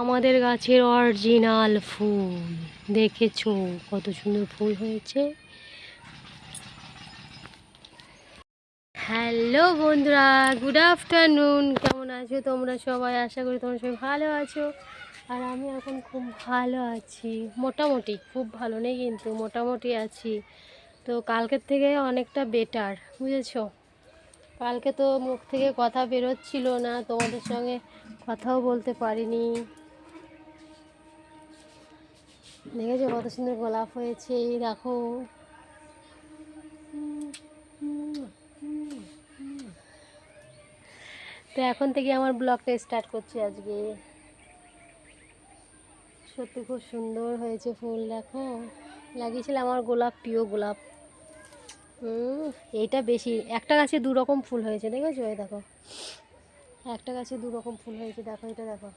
আমাদের গাছের অরিজিনাল ফুল। দেখেছ কত সুন্দর ফুল হয়েছে? হ্যালো বন্ধুরা গুড আফটারনুন কেমন আছো তোমরা সবাই? আশা করি তোমরা সবাই ভালো আছো। আর আমি এখন খুব ভালো আছি। মোটামুটি খুব ভালো নেই কিন্তু, মোটামুটি আছি। তো কালকের থেকে অনেকটা বেটার বুঝেছ? কালকে তো মুখ থেকে কথা বেরোচ্ছিল না, তোমাদের সঙ্গে কথাও বলতে পারিনি। দেখেছ কত সুন্দর গোলাপ হয়েছে, এই দেখো। তো এখন থেকে আমার ব্লগটা স্টার্ট করছি আজকে। সত্যি খুব সুন্দর হয়েছে ফুল, দেখো। লাগিয়েছিলাম আমার গোলাপ প্রিয় গোলাপ। এইটা বেশি, একটা গাছে দু রকম ফুল হয়েছে, দেখেছ? এই দেখো। একটা গাছে দু রকম ফুল হয়েছে, দেখো, এটা দেখো।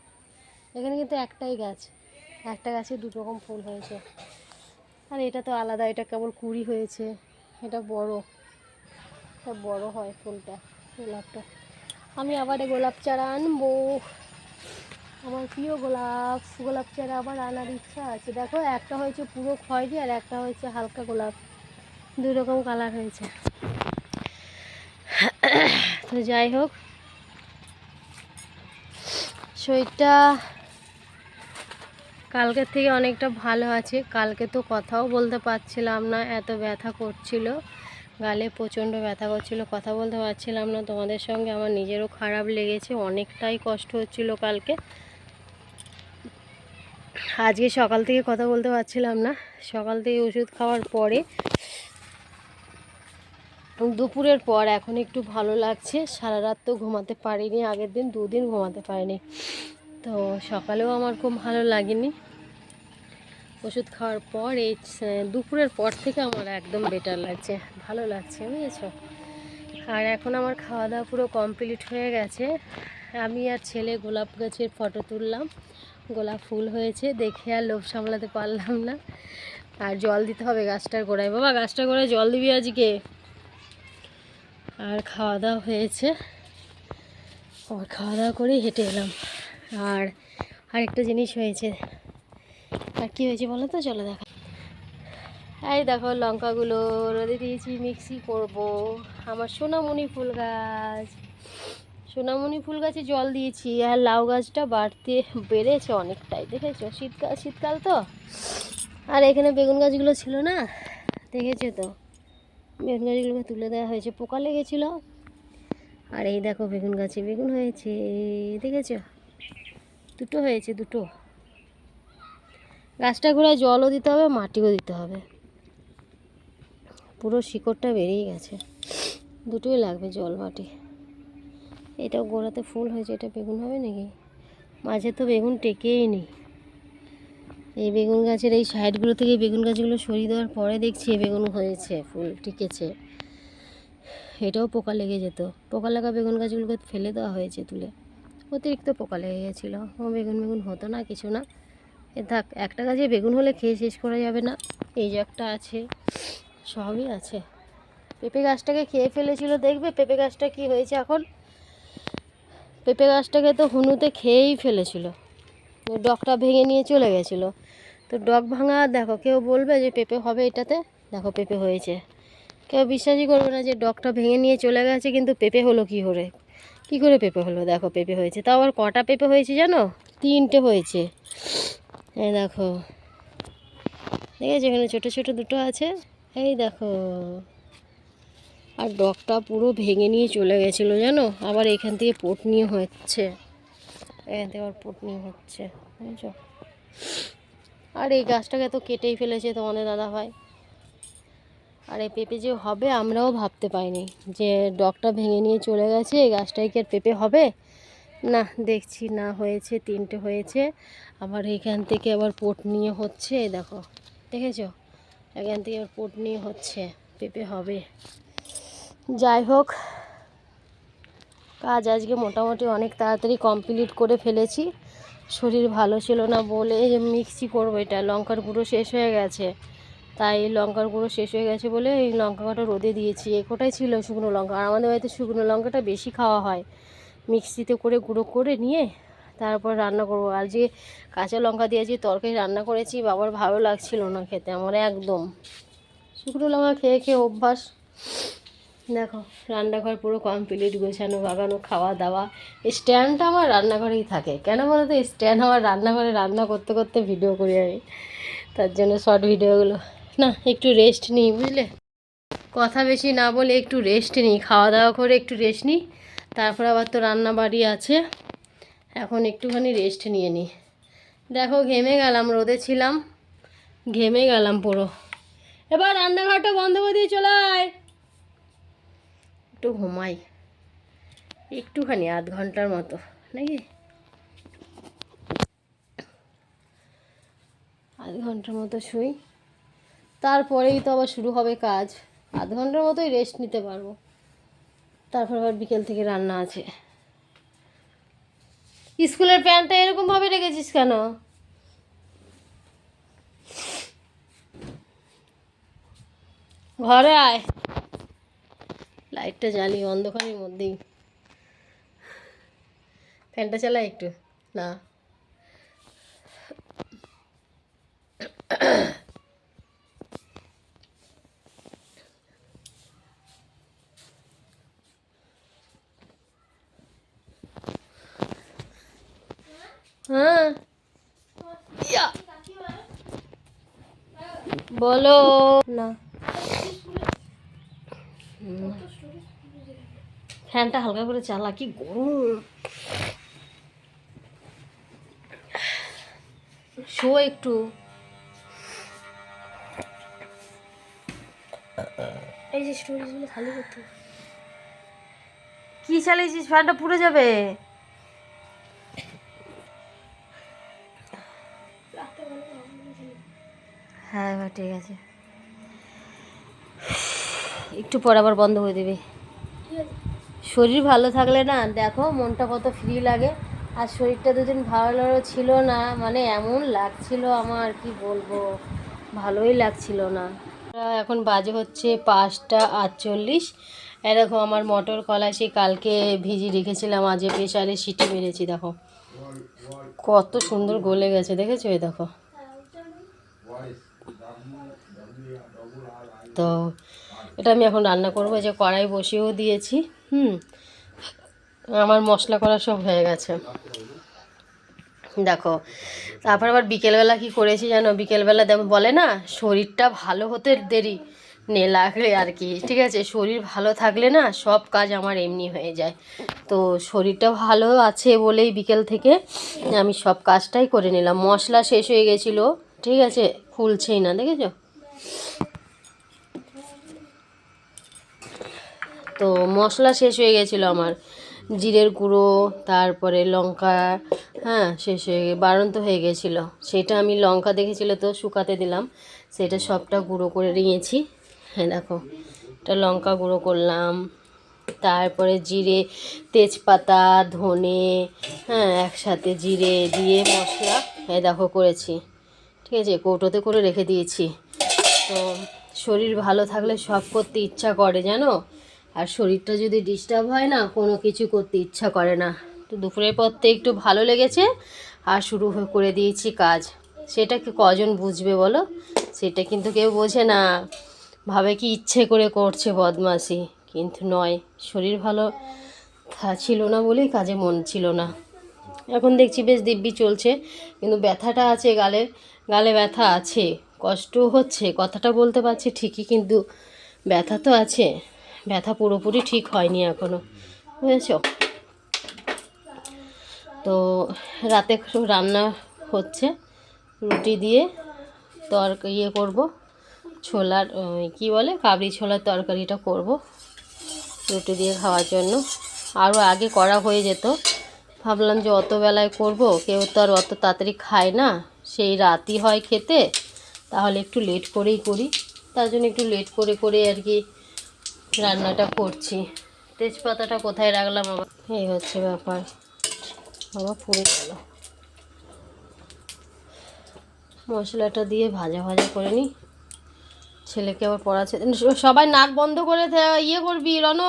এখানে কিন্তু একটাই গাছ। একটা গাছে দু রকম ফুল হয়েছে। আর এটা তো আলাদা, এটা কেবল কুড়ি হয়েছে, এটা বড়। এটা বড় হয় ফুলটা, গোলাপটা। আমি আবার গোলাপ চারা আনব। আমার প্রিয় গোলাপ গোলাপ চারা আবার আনার ইচ্ছা আছে। দেখো, একটা হয়েছে পুরো খয়েরি আর একটা হয়েছে হালকা গোলাপ। দুই রকম কালার হয়েছে। তো যাই হোক, শরীরটা কালকের থেকে অনেকটা ভালো আছে। কালকে তো কথাও বলতে পারছিলাম না, এত ব্যথা করছিল। গালে প্রচণ্ড ব্যথা করছিল, কথা বলতে পারছিলাম না। তোমাদের সঙ্গে আমার নিজেরও খারাপ লেগেছে, অনেকটাই কষ্ট হচ্ছিল কালকে। আজকে সকাল থেকে কথা বলতে পারছিলাম না। সকাল থেকে ওষুধ খাওয়ার পরে, দুপুরের পর এখন একটু ভালো লাগছে। সারা রাত তো ঘুমাতে পারিনি, আগের দিন দুদিন ঘুমাতে পারিনি। তো সকালেও আমার খুব ভালো লাগেনি। ওষুধ খাওয়ার পর এই দুপুরের পর থেকে আমার একদম বেটার লাগছে, ভালো লাগছে, বুঝেছ? আর এখন আমার খাওয়া দাওয়া পুরো কমপ্লিট হয়ে গেছে। আমি আর ছেলে গোলাপ গাছের ফটো তুললাম। গোলাপ ফুল হয়েছে, দেখে আর লোভ সামলাতে পারলাম না। আর জল দিতে হবে গাছটার গোড়ায়। বাবা, গাছটার গোড়ায় জল দিবি আজকে? আর খাওয়া দাওয়া হয়েছে। আর খাওয়া দাওয়া করেই হেঁটে এলাম। আর আরেকটা জিনিস হয়েছে। আর কী হয়েছে বলো তো? চলো দেখা। এই দেখো লঙ্কাগুলো রোদে দিয়েছি, মিক্সি করব। আমার সোনামণি ফুল গাছ। সোনামণি ফুল গাছে জল দিয়েছি আর লাউ গাছটা বাড়তে বেড়েছে অনেকটাই, দেখেছ? শীতকাল শীতকাল তো? আর এখানে বেগুন গাছগুলো ছিল না? দেখেছ তো? বেগুন গাছগুলোকে তুলে দেওয়া হয়েছে, পোকা লেগেছিলো। আর এই দেখো বেগুন গাছে বেগুন হয়েছে, দেখেছ? দুটো হয়েছে, দুটো। গাছটা ঘোরায় জলও দিতে হবে, মাটিও দিতে হবে। পুরো শিকড়টা বেরিয়ে গেছে। দুটোই লাগবে জল, মাটি। এটাও গোড়াতে ফুল হয়েছে, এটা বেগুন হবে নাকি? মাঝে তো বেগুন টেকেই নেই এই বেগুন গাছের এই সাইডগুলো থেকে বেগুন গাছগুলো সরিয়ে দেওয়ার পরে দেখছি বেগুন হয়েছে, ফুল টিকেছে। এটাও পোকা লেগে যেত। পোকা লাগা বেগুন গাছগুলোকে ফেলে দেওয়া হয়েছে তুলে। অতিরিক্ত পোকা লেগে গেছিল ও বেগুন বেগুন হতো না, কিছু না। এ থাক, একটা গাছে বেগুন হলে খেয়ে শেষ করা যাবে না। এই যে একটা আছে, সবই আছে। পেঁপে গাছটাকে খেয়ে ফেলেছিল, দেখবে পেঁপে গাছটা কি হয়েছে এখন? পেঁপে গাছটাকে তো হুনুতে খেয়েই ফেলেছিল। ডগটা ভেঙে নিয়ে চলে গেছিল। তো ডগ ভাঙা, দেখো, কেউ বলবে যে পেঁপে হবে এটাতে? দেখো, পেঁপে হয়েছে। কেউ বিশ্বাসই করবে না যে ডগটা ভেঙে নিয়ে চলে গেছে, কিন্তু পেঁপে হলো কি করে? কি করে পেঁপে হলো? দেখো, পেঁপে হয়েছে। তাও আবার কটা পেঁপে হয়েছে জানো? তিনটে হয়েছে। এই দেখো। দেখেছ? এখানে ছোটো ছোটো দুটো আছে। এই দেখো। আর ডগটা পুরো ভেঙে নিয়ে চলে গেছিল জানো? আবার এখান থেকে নিয়ে হচ্ছে। এখান থেকে আবার নিয়ে হচ্ছে। বুঝছ আর এই গাছটাকে তো কেটেই ফেলেছে তোমাদের দাদা ভাই আর এই পেঁপে যে হবে আমরাও ভাবতে পাইনি যে ডগটা ভেঙে নিয়ে চলে গেছে, এই গাছটাই কি আর পেঁপে হবে? না, দেখছি না, হয়েছে, তিনটে হয়েছে। আবার এখান থেকে আবার পোট নিয়ে হচ্ছে দেখো, দেখেছ? এখান থেকে আবার পোট নিয়ে হচ্ছে, পেঁপে হবে। যাই হোক, কাজ আজকে মোটামুটি অনেক তাড়াতাড়ি কমপ্লিট করে ফেলেছি। শরীর ভালো ছিল না বলে মিক্সি করব এটা, লঙ্কার গুঁড়ো শেষ হয়ে গেছে। তাই লঙ্কার গুঁড়ো শেষ হয়ে গেছে বলে এই লঙ্কা কটা রোদে দিয়েছি। কোটাই ছিল শুকনো লঙ্কা। আর আমাদের বাড়িতে শুকনো লঙ্কাটা বেশি খাওয়া হয়। মিক্সিতে করে গুঁড়ো করে নিয়ে তারপর রান্না করব। আর যে কাঁচা লঙ্কা দিয়েছি তরকারি রান্না করেছি, বাবার ভালো লাগছিল না খেতে আমার একদম। শুকনো লঙ্কা খেয়ে খেয়ে অভ্যাস। দেখো, রান্নাঘর পুরো কমপ্লিট গোছানো, বাগানো খাওয়া দাওয়া স্ট্যান্ডটা আমার রান্নাঘরেই থাকে। কেন বলো তো স্ট্যান্ড আমার রান্নাঘরে রান্না করতে করতে ভিডিও করি আমি। তার জন্য শর্ট ভিডিওগুলো না, একটু রেস্ট নিই, বুঝলে? কথা বেশি না বলে একটু রেস্ট নিই খাওয়া দাওয়া করে একটু রেস্ট নিই, তারপর আবার তো রান্না বাড়ি আছে, এখন একটুখানি রেস্ট নিয়ে নিই। দেখো, ঘেমে গেলাম, রোদে ছিলাম, ঘেমে গেলাম পুরো। এবার রান্নাঘরটা বন্ধ করে দিয়ে চলে আয়। একটু ঘুমাই, একটুখানি আধ ঘণ্টার মতো, নাকি? আধ ঘণ্টার মতো শুই। তারপরেই তো আবার শুরু হবে কাজ। আধ ঘণ্টার মতোই রেস্ট নিতে পারব। তারপর আবার বিকেল থেকে রান্না আছে। স্কুলের প্যান্টটা এরকমভাবে রেখেছিস কেন? ঘরে আয়। লাইটটা জ্বালিয়ে অন্ধকারের মধ্যেই। ফ্যানটা চালাই একটু। না হ্যাঁ ইয়া। বলো। না। ফ্যানটা হালকা করে চালা, কি গরম। শো একটু। এই যে স্টোরেজগুলো খালি করতে কি চালিয়েছিস? ফ্যানটা পুড়ে যাবে। ঠিক আছে একটু পর আবার বন্ধ করে দিবি। শরীর ভালো থাকলে না, দেখো মনটা কত ফ্রি লাগে। আর শরীরটা দুদিন ভালো ছিল না মানে এমন লাগছিল আমার, কি বলব? ভালোই লাগছিল না। এখন বাজে হচ্ছে পাঁচটা আটচল্লিশ। এরকম আমার মটর কলা সেই কালকে ভিজি রেখেছিলাম আজকে প্রেশারে সিটি মেরেছি, দেখো। কত সুন্দর গলে গেছে, দেখেছ? এই দেখো। তো এটা আমি এখন রান্না করব যে কড়াই বসিয়েও দিয়েছি, হুম। আমার মশলা করা সব হয়ে গেছে। দেখো, তারপর আবার বিকেলবেলা কি করেছি জানো? বিকেলবেলা দেখো, বলে না, শরীরটা ভালো হতে দেরি, নে লাগলে আর কি, ঠিক আছে? শরীর ভালো থাকলে না, সব কাজ আমার এমনি হয়ে যায়। তো শরীরটা ভালো আছে বলেই বিকেল থেকে আমি সব কাজটাই করে নিলাম। মশলা শেষ হয়ে গেছিল, ঠিক আছে? ফুলছেই না, দেখেছ? তো মশলা শেষ হয়ে গেছিল আমার। জিরের গুঁড়ো, তারপরে লঙ্কা হ্যাঁ শেষ হয়ে গে বাড়ন্ত হয়ে গেছিল। সেটা আমি লঙ্কা দেখেছিলো তো, শুকাতে দিলাম। সেটা সবটা গুঁড়ো করে নিয়েছি। হ্যাঁ দেখো, এটা লঙ্কা গুঁড়ো করলাম। তারপরে জিরে, তেজপাতা, ধনে হ্যাঁ একসাথে জিরে দিয়ে মশলা হ্যাঁ দেখো, করেছি। ঠিক আছে, কৌটোতে করে রেখে দিয়েছি। তো শরীর ভালো থাকলে সব করতে ইচ্ছা করে, জানো? আর শরীরটা যদি ডিস্টার্ব হয় না, কোনো কিছু করতে ইচ্ছা করে না। তো দুপুরের পর থেকে একটু ভালো লেগেছে, আর শুরু করে দিয়েছি কাজ। সেটা কজন বুঝবে বলো? সেটা কিন্তু কেউ বোঝে না। ভাবে কি ইচ্ছে করে করছে বদমাসি কিন্তু নয়। শরীর ভালো ছিল না বলেই কাজে মন ছিল না। এখন দেখছি বেশ দিব্যি চলছে, কিন্তু ব্যথাটা আছে গালে গালে ব্যথা আছে। কষ্ট হচ্ছে, কথাটা বলতে পারছি ঠিকই, কিন্তু ব্যথা তো আছে। ব্যথা পুরোপুরি ঠিক হয়নি এখনও বুঝেছ? তো রাতে রান্না হচ্ছে, রুটি দিয়ে তরকা ইয়ে করব, ছোলার কী বলে, কাবলি ছোলার তরকারিটা করব, রুটি দিয়ে খাওয়ার জন্য। আরও আগে করা হয়ে যেত, ভাবলাম যে অত বেলায় করব, কেউ তো আর অত তাড়াতাড়ি খায় না, সেই রাতই হয় খেতে, তাহলে একটু লেট করেই করি। তার জন্য একটু লেট করে করে আর কি রান্নাটা করছি। তেজপাতাটা কোথায় রাখলাম আবার? এই হচ্ছে ব্যাপার। আমার পুড়ে গেল। মশলাটা দিয়ে ভাজা ভাজা করে নিই ছেলেকে আবার পড়াচ্ছে। সবাই নাক বন্ধ করে ইয়ে করবি, রন।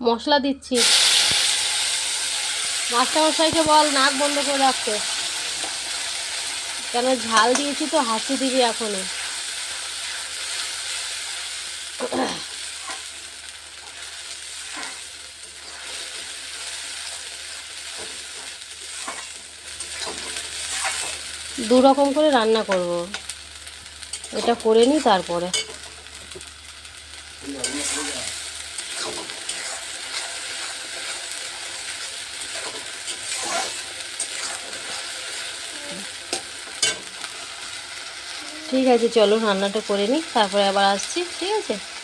মশলা দিচ্ছি। মাস্টারমশাইকে বল, নাক বন্ধ করে রাখতে। কেন ঝাল দিয়েছি তো, হাসি দিবি এখনই। দু রকম করে রান্না করব। এটা করে নিই তারপরে। ঠিক আছে, চলো রান্নাটা করে নিই তারপরে আবার আসছি, ঠিক আছে?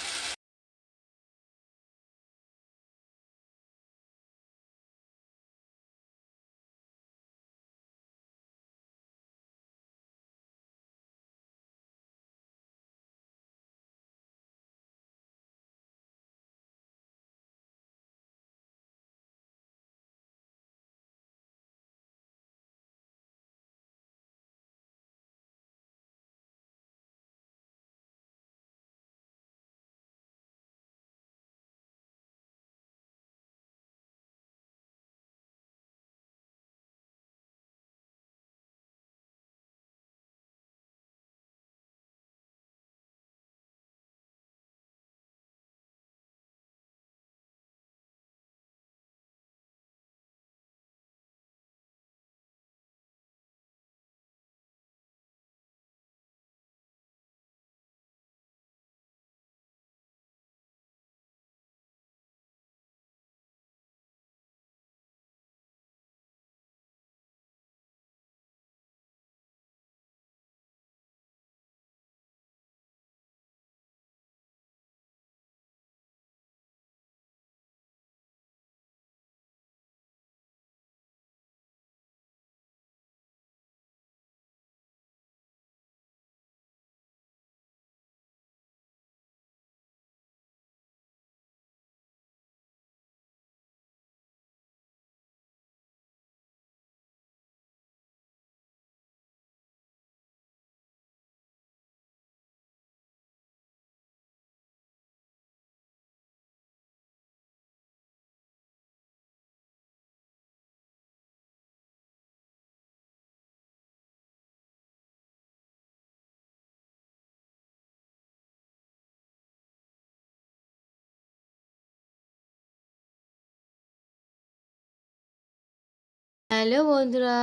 হ্যালো বন্ধুরা,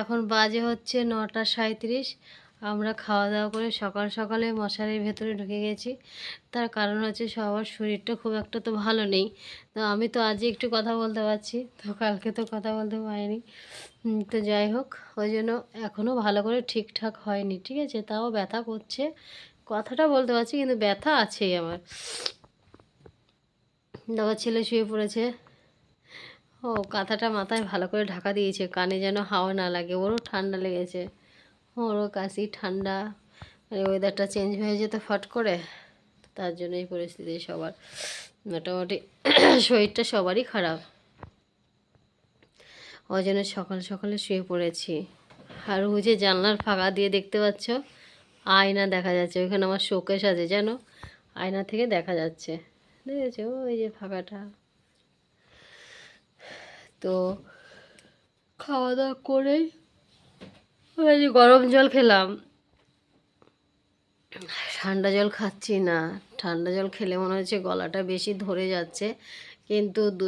এখন বাজে হচ্ছে নটা সাঁত্রিশ আমরা খাওয়া দাওয়া করে সকাল সকালে মশারির ভেতরে ঢুকে গেছি। তার কারণ হচ্ছে সবার শরীরটা খুব একটা তো ভালো নেই। তো আমি তো আজই একটু কথা বলতে পারছি, তো কালকে তো কথা বলতে পারিনি। তো যাই হোক, ওই জন্য এখনও ভালো করে ঠিকঠাক হয়নি, ঠিক আছে? তাও ব্যথা করছে। কথাটা বলতে পারছি, কিন্তু ব্যথা আছেই আমার। দেখো, ছেলে শুয়ে পড়েছে। ও, কাঁথাটা মাথায় ভালো করে ঢাকা দিয়েছে, কানে যেন হাওয়া না লাগে, ওরও ঠান্ডা লেগেছে। ওরও কাশি ঠান্ডা মানে ওয়েদারটা চেঞ্জ হয়ে যেত ফট করে, তার জন্য এই পরিস্থিতি সবার। মোটামুটি শরীরটা সবারই খারাপ। ওই জন্য সকাল সকালে শুয়ে পড়েছি। আর ওই যে জানলার ফাঁকা দিয়ে দেখতে পাচ্ছ, আয়না দেখা যাচ্ছে, ওইখানে আমার শোকেশ আছে, জানো? আয়না থেকে দেখা যাচ্ছে। দেখেছ? ওই যে ফাঁকাটা। তো খাওয়া দাওয়া করেই ওই যে গরম জল খেলাম। ঠান্ডা জল খাচ্ছি না। ঠান্ডা জল খেলে মনে হচ্ছে গলাটা বেশি ধরে যাচ্ছে। কিন্তু দু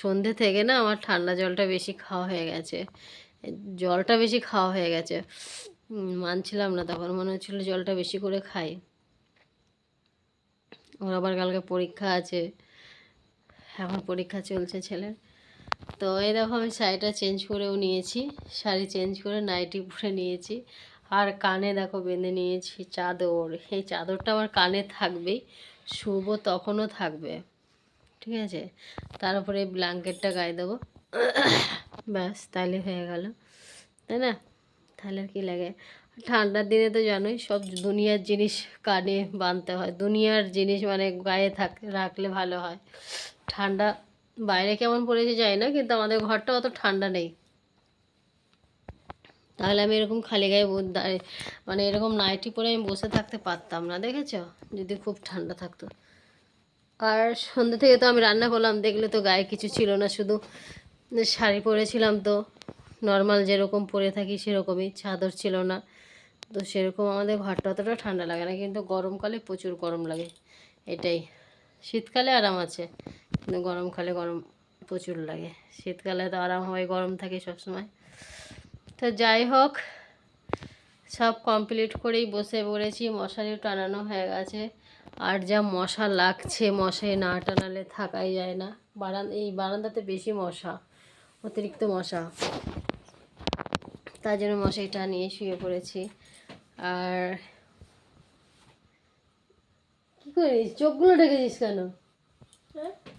সন্ধে থেকে না আমার ঠান্ডা জলটা বেশি খাওয়া হয়ে গেছে। জলটা বেশি খাওয়া হয়ে গেছে। মানছিলাম না তখন মনে হচ্ছিল জলটা বেশি করে খাই। ওর আবার কালকে পরীক্ষা আছে। এখন পরীক্ষা চলছে ছেলের। তো দেখো আমি শাড়িটা চেঞ্জ করেও নিয়েছি। শাড়ি চেঞ্জ করে নাইটি পরে নিয়েছি। আর কানে দেখো বেঁধে নিয়েছি চাদর। এই চাদরটা আমার কানে থাকবেই শুভ তখনও থাকবে। ঠিক আছে? তারপরে ব্ল্যাঙ্কেটটা গায়ে দেবো। ব্যাস তাহলে হয়ে গেল। তাই না? তাহলে আর কি লাগে? ঠান্ডার দিনে তো জানোই, সব দুনিয়ার জিনিস কানে বাঁধতে হয়। দুনিয়ার জিনিস মানে গায়ে থাক, রাখলে ভালো হয়। ঠান্ডা বাইরে কেমন পড়েছে যায় না, কিন্তু আমাদের ঘরটা অত ঠান্ডা নেই। তাহলে আমি এরকম খালি গায়ে মানে এরকম নাইটি পরে আমি বসে থাকতে পারতাম না, দেখেছ? যদি খুব ঠান্ডা থাকতো। আর সন্ধ্যে থেকে তো আমি রান্না করলাম, দেখলে তো গায়ে কিছু ছিল না, শুধু শাড়ি পরেছিলাম তো। নর্মাল যেরকম পরে থাকি সেরকমই, চাদর ছিল না। তো সেরকম আমাদের ঘরটা অতটা ঠান্ডা লাগে না, কিন্তু গরমকালে প্রচুর গরম লাগে, এটাই। শীতকালে আরাম আছে। গরমকালে গরম প্রচুর লাগে। শীতকালে তো আরাম হয়, গরম থাকে সবসময়। তো যাই হোক, সব কমপ্লিট করেই বসে পড়েছি, মশারিও টানানো হয়ে গেছে। আর যা মশা লাগছে মশাই না টানালে থাকাই যায় না। বারান, এই বারান্দাতে বেশি মশা, অতিরিক্ত মশা। তার জন্য মশারিটা টানিয়ে শুয়ে পড়েছি। আর কি করিস? চোখগুলো ঢেকেছিস কেন?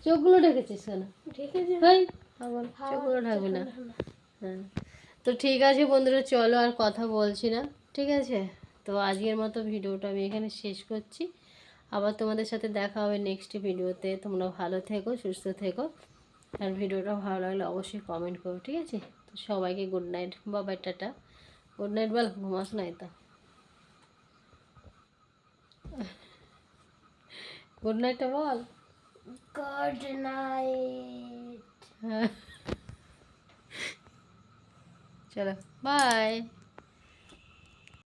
চোখগুলো ঢেকেছিস কেন? ঠিক আছে হেই পাগল। চোখগুলো ঢাকবি না। হ্যাঁ। তো ঠিক আছে বন্ধুরা চলো আর কথা বলছি না। ঠিক আছে? তো আজকের মতো ভিডিওটা আমি এখানে শেষ করছি। আবার তোমাদের সাথে দেখা হবে নেক্সট ভিডিওতে। তোমরা ভালো থেকো সুস্থ থেকো। আর ভিডিওটা ভালো লাগলে অবশ্যই কমেন্ট করো ঠিক আছে? তো সবাইকে good night Babai tata. Good night বল ঘুমাস নাই তো? গুড নাইটটা বল। গুড নাইট হ্যাঁ চলো বাই